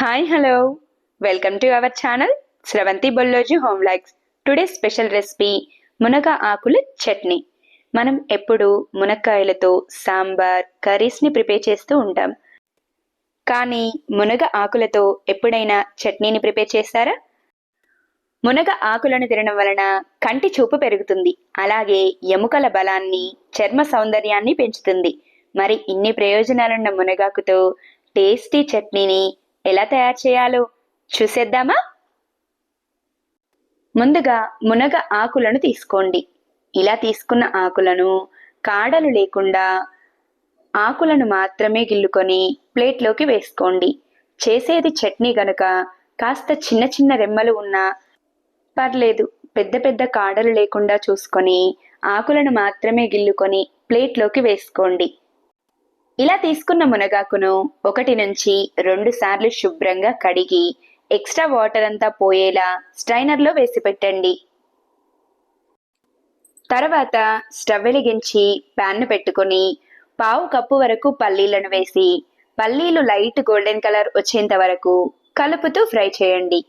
Hi hello welcome to our channel Sravanthi Bolloji home likes today special recipe మునగ ఆకుల చట్నీ. మనం ఎప్పుడు మునక్కాయలతో sambar కర్రీస్ని prepare చేస్తూ ఉంటాం. కానీ మునగ ఆకులతో ఎప్పుడైనా చట్నీని ప్రిపేర్ చేస్తారా? మునగ ఆకులను తినడం వలన కంటి చూపు పెరుగుతుంది. అలాగే ఎముకల బలాన్ని చర్మ సౌందర్యాన్ని పెంచుతుంది. మరి ఇన్ని ప్రయోజనాలున్న మునగాకుతో టేస్టీ చట్నీని ఎలా తయారు చేయాలో చూసేద్దామా? ముందుగా మునగ ఆకులను తీసుకోండి. ఇలా తీసుకున్న ఆకులను కాడలు లేకుండా ఆకులను మాత్రమే గిల్లుకొని ప్లేట్లోకి వేసుకోండి. చేసేది చట్నీ గనుక కాస్త చిన్న చిన్న రెమ్మలు ఉన్నా పర్లేదు పెద్ద పెద్ద కాడలు లేకుండా చూసుకొని ఆకులను మాత్రమే గిల్లుకొని ప్లేట్లోకి వేసుకోండి. ఇలా తీసుకున్న మునగాకును ఒకటి నుంచి రెండు సార్లు శుభ్రంగా కడిగి ఎక్స్ట్రా వాటర్ అంతా పోయేలా స్ట్రైనర్లో వేసి పెట్టండి. తర్వాత స్టవ్ వెలిగించి ప్యాన్ను పెట్టుకొని పావు కప్పు వరకు పల్లీలను వేసి పల్లీలు లైట్ గోల్డెన్ కలర్ వచ్చేంత వరకు కలుపుతూ ఫ్రై చేయండి.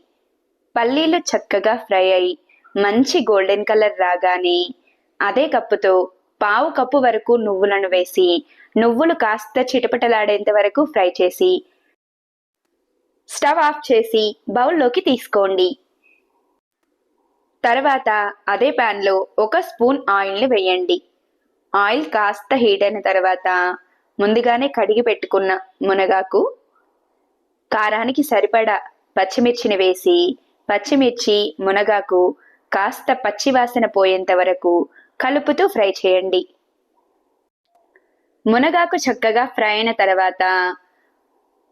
పల్లీలు చక్కగా ఫ్రై అయి మంచి గోల్డెన్ కలర్ రాగానే అదే కప్పుతో పావు కప్పు వరకు నువ్వులను వేసి నువ్వులు కాస్త చిటపటలాడేంత వరకు ఫ్రై చేసి స్టవ్ ఆఫ్ చేసి బౌల్లోకి తీసుకోండి. తర్వాత అదే ప్యాన్లో ఒక స్పూన్ ఆయిల్ని వేయండి. ఆయిల్ కాస్త హీట్ అయిన తర్వాత ముందుగానే కడిగి పెట్టుకున్న మునగాకు కారానికి సరిపడా పచ్చిమిర్చిని వేసి పచ్చిమిర్చి మునగాకు కాస్త పచ్చివాసన పోయేంత వరకు కలుపుతూ ఫ్రై చేయండి. మునగాకు చక్కగా ఫ్రై అయిన తర్వాత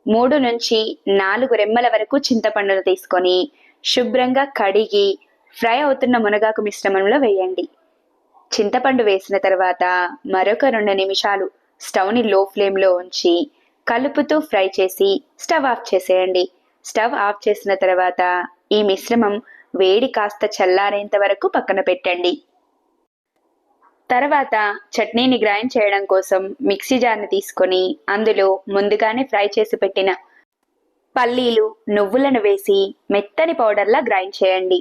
మూడు నుంచి నాలుగు రెమ్మల వరకు చింతపండును తీసుకొని శుభ్రంగా కడిగి ఫ్రై అవుతున్న మునగాకు మిశ్రమంలో వేయండి. చింతపండు వేసిన తర్వాత మరొక రెండు నిమిషాలు స్టవ్ని లో ఫ్లేమ్లో ఉంచి కలుపుతూ ఫ్రై చేసి స్టవ్ ఆఫ్ చేసేయండి. స్టవ్ ఆఫ్ చేసిన తర్వాత ఈ మిశ్రమం వేడి కాస్త చల్లారేంత వరకు పక్కన పెట్టండి. తర్వాత చట్నీని గ్రైండ్ చేయడం కోసం మిక్సీ జార్ని తీసుకొని అందులో ముందుగానే ఫ్రై చేసి పెట్టిన పల్లీలు నువ్వులను వేసి మెత్తని పౌడర్లా గ్రైండ్ చేయండి.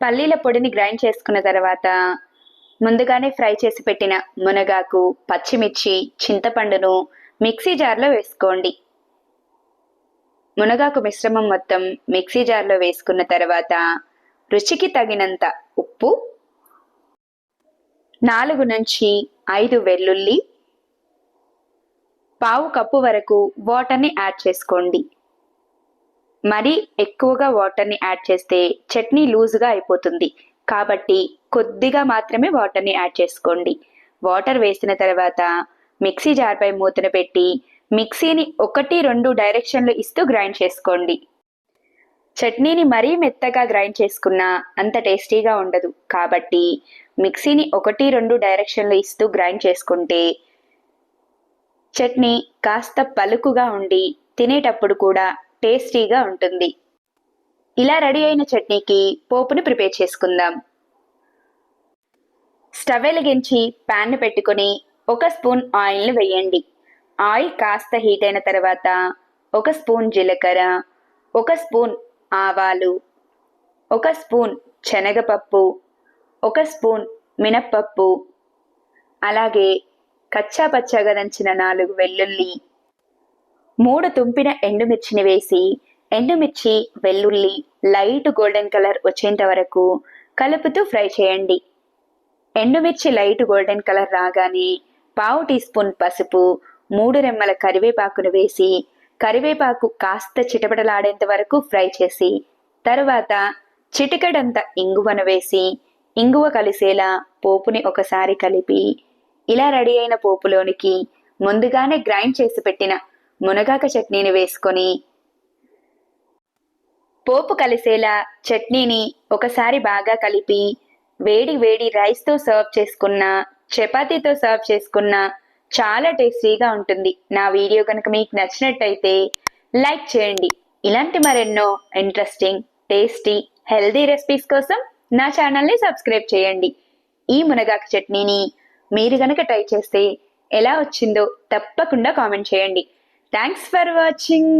పల్లీల పొడిని గ్రైండ్ చేసుకున్న తర్వాత ముందుగానే ఫ్రై చేసి పెట్టిన మునగాకు పచ్చిమిర్చి చింతపండును మిక్సీ జార్లో వేసుకోండి. మునగాకు మిశ్రమం మొత్తం మిక్సీ జార్లో వేసుకున్న తర్వాత రుచికి తగినంత ఉప్పు నాలుగు నుంచి ఐదు వెల్లుల్లి పావు కప్పు వరకు వాటర్ని యాడ్ చేసుకోండి. మరీ ఎక్కువగా వాటర్ని యాడ్ చేస్తే చట్నీ లూజ్గా అయిపోతుంది. కాబట్టి కొద్దిగా మాత్రమే వాటర్ని యాడ్ చేసుకోండి. వాటర్ వేసిన తర్వాత మిక్సీ జార్పై మూతను పెట్టి మిక్సీని ఒకటి రెండు డైరెక్షన్లు ఇస్తూ గ్రైండ్ చేసుకోండి. చట్నీని మరీ మెత్తగా గ్రైండ్ చేసుకున్నా అంత టేస్టీగా ఉండదు. కాబట్టి మిక్సీని ఒకటి రెండు డైరెక్షన్లు ఇస్తూ గ్రైండ్ చేసుకుంటే చట్నీ కాస్త పలుకుగా ఉండి తినేటప్పుడు కూడా టేస్టీగా ఉంటుంది. ఇలా రెడీ అయిన చట్నీకి పోపుని ప్రిపేర్ చేసుకుందాం. స్టవ్ వెలిగించి ప్యాన్ పెట్టుకొని ఒక స్పూన్ ఆయిల్ని వేయండి. ఆయిల్ కాస్త హీట్ అయిన తర్వాత ఒక స్పూన్ జీలకర్ర ఒక స్పూన్ ఆవాలు ఒక స్పూన్ శనగపప్పు ఒక స్పూన్ మినప్పప్పు అలాగే కచ్చా పచ్చగా దంచిన నాలుగు వెల్లుల్లి మూడు తుంపిన ఎండుమిర్చిని వేసి ఎండుమిర్చి వెల్లుల్లి లైట్ గోల్డెన్ కలర్ వచ్చేంత వరకు కలుపుతూ ఫ్రై చేయండి. ఎండుమిర్చి లైట్ గోల్డెన్ కలర్ రాగానే పావు టీ స్పూన్ పసుపు మూడు రెమ్మల కరివేపాకును వేసి కరివేపాకు కాస్త చిటపటలాడేంత వరకు ఫ్రై చేసి తరువాత చిటికడంత ఇంగువను వేసి ఇంగువ కలిసేలా పోపుని ఒకసారి కలిపి ఇలా రెడీ అయిన పోపులోనికి ముందుగానే గ్రైండ్ చేసి పెట్టిన మునగాక చట్నీని వేసుకొని పోపు కలిసేలా చట్నీని ఒకసారి బాగా కలిపి వేడి వేడి రైస్తో సర్వ్ చేసుకున్న చపాతీతో సర్వ్ చేసుకున్న చాలా టేస్టీగా ఉంటుంది. నా వీడియో కనుక మీకు నచ్చినట్టయితే లైక్ చేయండి. ఇలాంటి మరెన్నో ఇంట్రెస్టింగ్ టేస్టీ హెల్దీ రెసిపీస్ కోసం నా ఛానల్ని సబ్స్క్రైబ్ చేయండి. ఈ మునగాకు చట్నీని మీరు గనక ట్రై చేస్తే ఎలా వచ్చిందో తప్పకుండా కామెంట్ చేయండి. Thanks for watching.